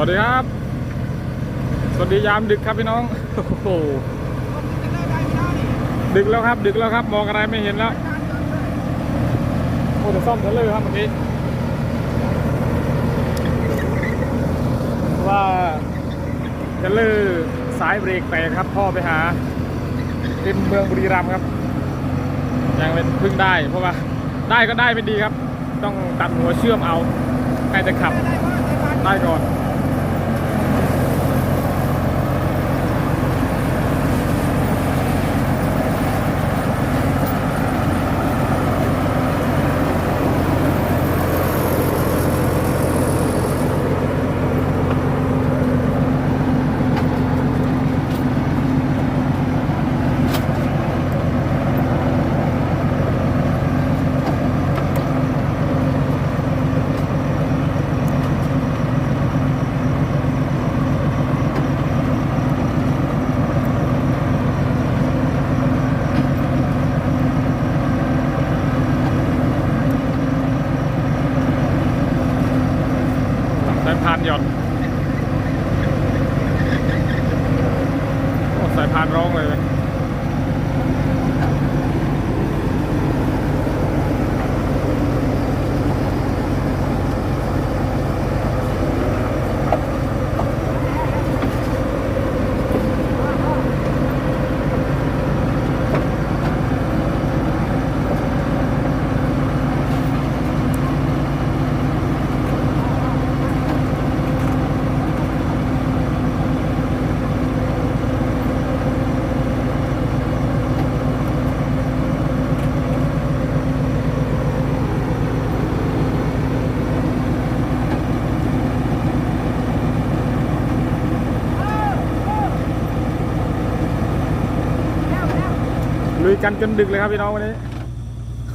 วัสดีครับ สวัสดียามดึกครับพี่น้อง โอ้โห ดึกแล้วครับ ดึกแล้วครับ มองอะไรไม่เห็นแล้ว โอ้แต่ซ่อมเทเลอร์ครับเมื่อกี้ ว่าเทเลอร์สายเบรกแตกครับ พ่อไปหาเป็นเมืองบุรีรัมย์ครับ ยังเป็นพิ่งได้ เพราะว่า ได้ก็ได้ไม่ดีครับ ต้องตัดหัวเชื่อมเอาใครจะขับได้ก่อน พานหย่อนโอ้สายพานร้องเลย ลุยกันจนดึกเลยครับพี่น้องวันนี้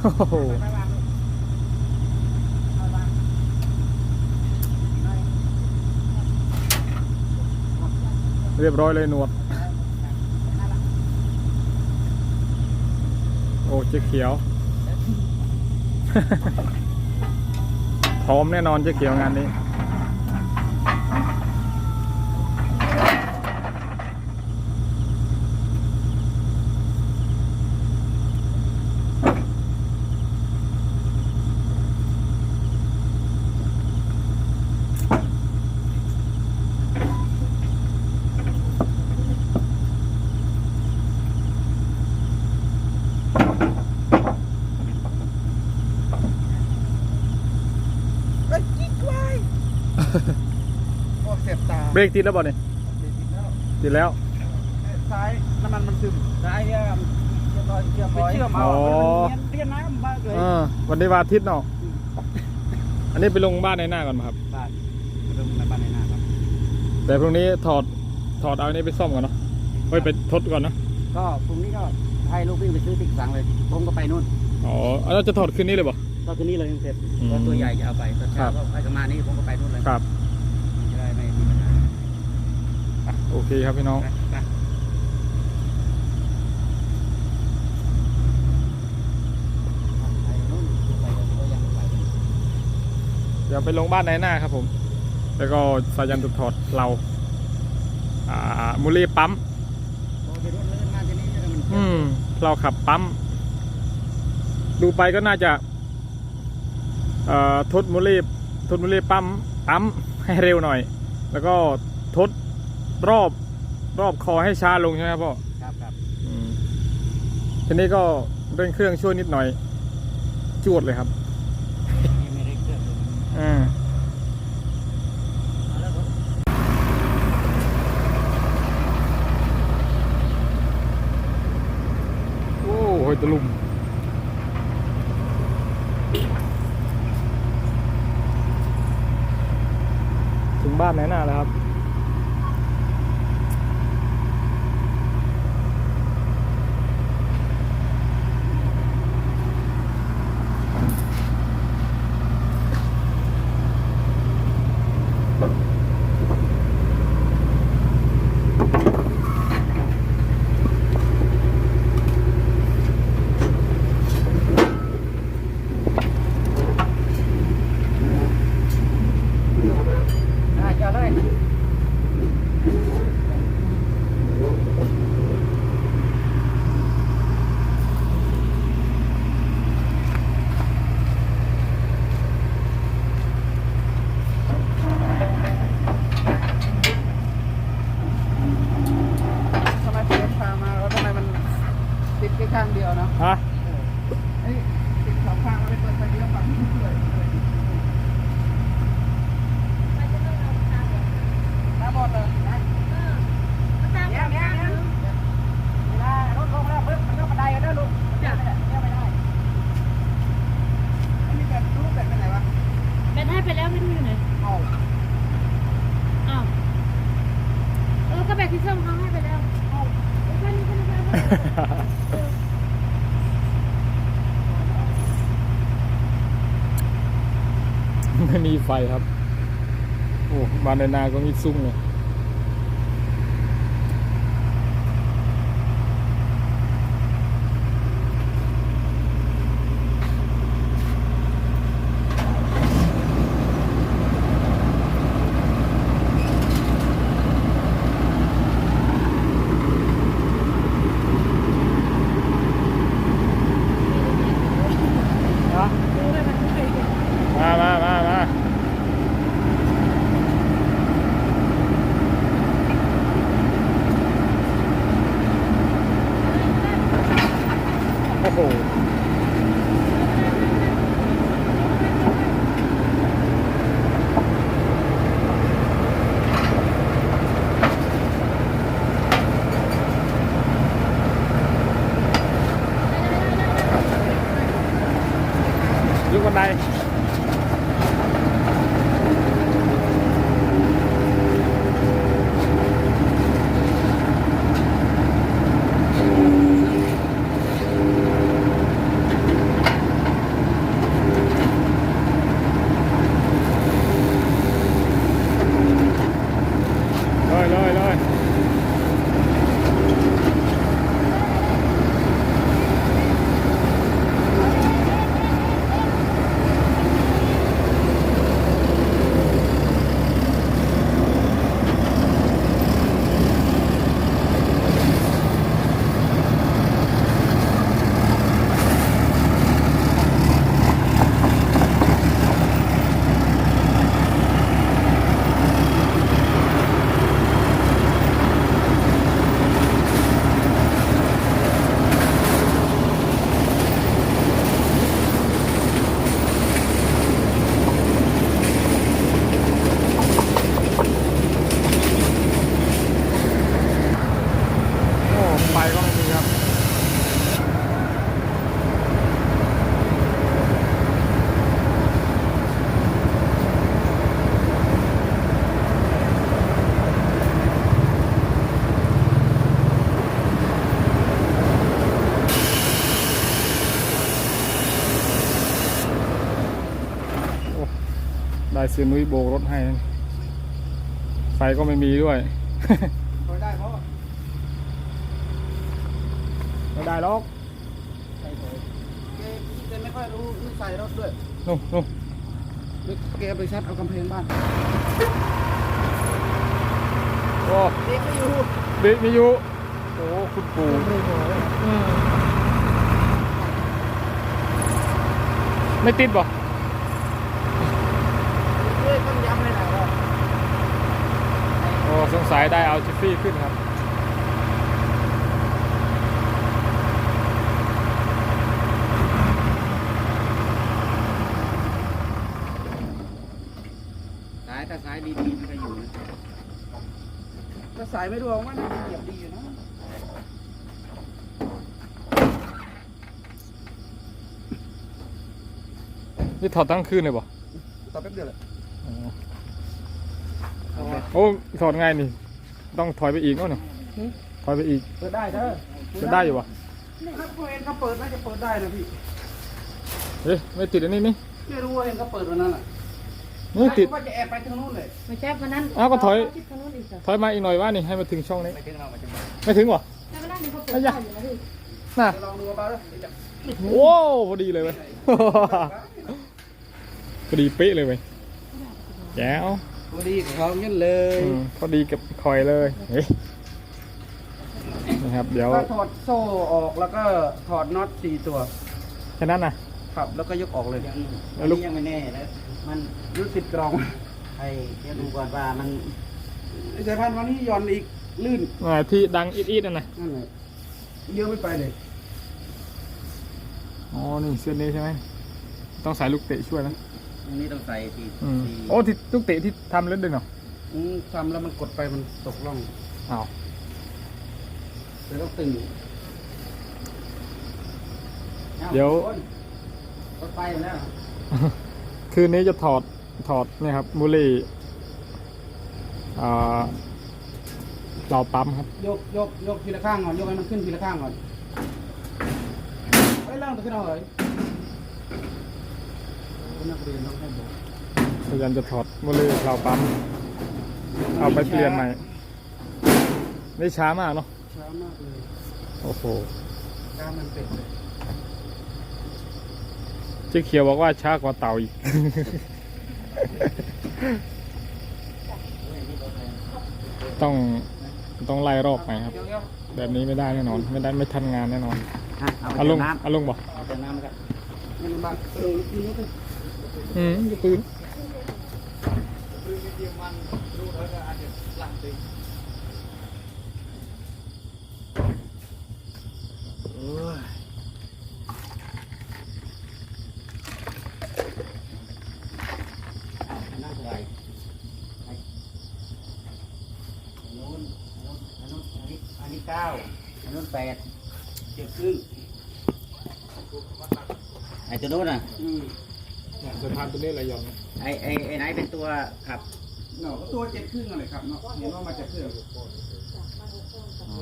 โอ้โหเรียบร้อยเลยหนวด โอ้เจ๊เขียวพร้อมแน่นอนเจ๊เขียวงานนี้ เฮ้ยจิ๊กไว้โอ้ เสียบตาเบรกติดแล้วบ่เนี่ยติดแล้วติดแล้ว ซ้ายน้ำมันมันซึมซ้ายเนี่ยเชื่อมร้อยเชื่อมไปร้อยเชื่อมเอาอ๋อมันเรียนน้ำมากเลยเออวันนี้วันอาทิตย์เนาะ อันนี้ไปลงบ้านในหน้าก่อนมาครับ บ้านเริ่มในบ้านในหน้าครับ แต่พรุ่งนี้ถอด ถอดเอาอันนี้ไปซ่อมก่อนเนาะเฮ้ยไปทดก่อนเนาะ ก็พรุ่งนี้ก็ให้ลูกวิ่งไปซื้อติ๊กสังเลย ผมก็ไปนู่น อ๋อเอาแล้วจะถอดคืนนี้เลยบ่ ก็คืนนี้เลยยังเสร็จอืมเพราะตัวใหญ่จะเอาไปตอนครัเช้าบก็ไปประมาณนี้ผมก็ไปนู่นเลย ครับ มันจะได้ไม่มีปัญหา อะ โอเคครับพี่น้องไปไปไปนู่นไปก็ยังไปเดี๋ยวไปลงบ้านในหน้าครับผม แล้วก็สายันตุดถอดเราอ่ามูลลีปั๊มโอ้เดี๋ยวรถเลื่อนมาจะนี้จะมันอืมเราขับปั๊ม ดูไปก็น่าจะเอ่อทดมูลลีทดมูลลีปั๊มปั๊มให้เร็วหน่อย แล้วก็ทด รอบรอบคอให้ช้าลงใช่ไหมครับพ่อครับครับอืมทีนี้ก็เร่งเครื่องช่วยนิดหน่อย จวดเลยครับนี่ไม่ได้เครื่องเลยอ่า เอาแล้วผมโอ้โหตะลุมถึงบ้านไหนหน้าแล้วครับ ข้างเดียวเนาะฮะเอ้ยติดสองข้างแล้วไม่เปิดไฟเดียวฝั่งนี้เลยตาบอดเลยนะเดี๋ยวเดี๋ยวเดี๋ยวเวลารถลงแล้วปึ๊บมันก็บันไดกันได้ลูกเดี๋ยวไม่ได้เดี๋ยวไม่ได้ไม่มีแบบรูปแบบไปไหนวะแบตให้ไปแล้วไม่รู้อยู่ไหนเอาอ้าวเออก็แบตที่ส้มเขาให้ไปแล้วเอาไปแค่นี้แค่นี้แค่นี้ ไม่มีไฟครับ โอ้บ้านในนาก็มีซุ้มเลย ฮะ รู้เลยมันไม่เคยเห็น มามามามา โได้เสียนุ้ยโบกรถให้นะไฟก็ไม่มีด้วยพอได้เพราะไม่ได้หรอกใส่เลยแกแกไม่ค่อยรู้นิสัยรถด้วยนู่นนู่นแกไปชัดเอากำแพงบ้านโอ้เด็กไม่อยู่เด็กมีอยู่โอ้คุณปู่อืมไม่ติดบ่ เอ้ยต้องย้ำเลยนะว่า โอ้ สงสัยได้เอาจิฟฟี่ขึ้นครับสายถ้าสายดีๆมันก็อยู่นะถ้าสายไม่รวมมันเหยียบดีอยู่นะนี่ถอดตั้งคืนเลยบ่ต่อแป๊บเดียวแหละ โอ้ถอดง่ายนี่ ต้องถอยไปอีกเนาะเนี่ยถอยไปอีก เปิดได้เด้อจะได้อยู่บ่ถ้าเขาเองเขาเปิดน่าจะเปิดได้นะพี่เฮ้ยไม่ติดอันนี้นี่ไม่รู้ว่าเองเขาเปิดวันนั้นอะนี่ติดว่าจะแอบไปทางนู้นเลยไม่ใช่วันนั้นอ้าวก็ถอยคิดทางนู้นอีกเหรอถอยมาอีกหน่อยว่านี่ให้มาถึงช่องนี้ไม่ถึงเราไม่ถึงเราไม่ถึงบ่แต่วันนั้นนี่เขาเปิดได้อยู่นะพี่น่ะเดี๋ยวลองดูเอาเด้อเดี๋ยวจะโว้วพอดีเลยเว้ยพอดีเป๊ะเลยเว้ยแจ๋ว พอดีกับเขาเงี้ยเลยอืมพอดีกับคอยเลยเฮ้ยนะครับ เดี๋ยวก็ถอดโซ่ออกแล้วก็ถอดน็อตสี่ตัว แค่นั้นนะ ครับแล้วก็ยกออกเลยแล้วลูก ยังไม่แน่แล้วมันรู้ติดกรองไอ้เดี๋ยวดูก่อนว่ามันไอ้สายพันธุ์วันนี้หย่อนอีกลื่นอ่าที่ดังอีดๆนั่นนะนั่นแหละเยอะไม่ไปเลยอ๋อนี่เส้นนี้ใช่ไหมต้องใส่ลูกเตะช่วยนะ อันนี้ต้องใส่ทีอืมทีโอ้ที่ลูกเตะที่ทำเล่นดึงเหรออืมทำแล้วมันกดไปมันตกล่องอ้าวเลยต้องตึงเดี๋ยวกดไปแล้วคืนนี้จะถอดถอดเนี่ยครับบุหรี่อ่าเหล่าปั๊มครับ ยกยกยกทีละข้างก่อนยกให้มันขึ้นทีละข้างก่อนไอ้ยล่างตัวขึ้นเอาเลย นักเรียนต้องให้บอกพยายามจะถอดบุหรี่เหล่าปั๊มเอาไปเปลี่ยนใหม่ไม่ช้ามากเนาะช้ามากเลยโอ้โหการมันเป็ดเลยเจ๊เขียวบอกว่าช้ากว่าเต่าอีกต้องต้องไล่รอบไปครับเดี๋ยวเดี๋ยวแบบนี้ไม่ได้แน่นอน ไม่ได้ไม่ทันงานแน่นอนอะเอาไปอาลุงเติมน้ำอาลุงบอกเอาเติมน้ำครับมันบ้างเออกินแล้วก็อืมอย่าปืนโอ้ยอะนั่งเท่าไหร่ไอ้อันนู้น อันนู้นอันนู้นอันนี้อันนี้เก้าอันนู้นแปดเจ็ดครึ่งไอ้ตัวนู้นอะอืมสะพาน ตัวนี้อะไรยอมไอ้ไอ้ไอ้ไหนเป็นตัวขับ เนาะตัวเจ็ดครึ่งอะไรครับเนาะเห็นว่ามาจากเครื่องอ๋อ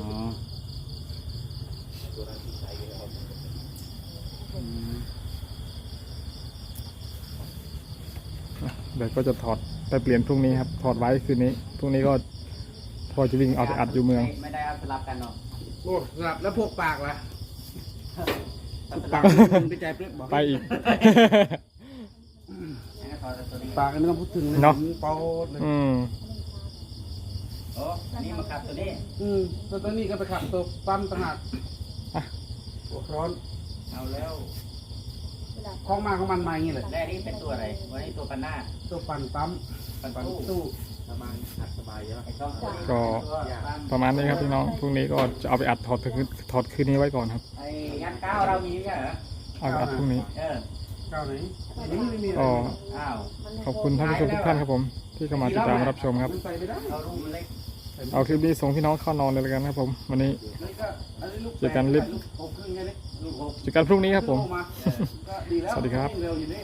อืมเดี๋ยวก็จะถอดไปเปลี่ยนพรุ่งนี้ครับ ถอดไว้คืนนี้พรุ่งนี้ก็พอจะวิ่งเอาไปอัดอยู่เมือง ไม่ได้เอาสลับกันเนาะโอ้สลับแล้วพวกปากวะปาปากกมึงไปใจเปรี้ยบอก ไปอีก ปากอันนี้ต้องพูดถึงเลยเนาะเปาเลยอืม โอ้อันนี้มาขับตัวนี้ อืมตัวตัวนี้ก็ไปขับตัวปั๊มต่างหากอะหัวร้อนเอาแล้วคล้องมาของมันมาอย่างนี้เลยแล้วอันนี้เป็นตัวอะไร วันนี้ตัวปันหน้าตัวปั่นปั๊มปันปั่นตู้ตู้ประมาณอัดสบายเยอะไอ้ต้องก็ประมาณนี้ครับพี่น้องพรุ่งนี้ก็จะเอาไปอัดถอดคืนถอดคืนนี้ไว้ก่อนครับ ไอ้ยันเก้าเรามีไม่ใช่เหรอเอาไปอัดพรุ่งนี้ เออ เก้าไหนอันนี้ไม่มีอะไรก็อ้าวขอบคุณท่านผู้ชมทุกท่านครับผม ที่เข้ามาติดตามรับชมครับ มันใส่ไม่ได้เราลูกมันเล็กเอาคลิปนี้ส่งพี่น้องเข้านอนเลยแล้วกันครับผมวันนี้นี่ก็อันนี้ลูกเจอกันลิฟต์ ลูกหกครึ่งไงนี่ลูกหกเจอกันพรุ่งนี้ครับผม ลูกมาก็ดีแล้วสวัสดีครับ วิ่งเร็วอยู่นี่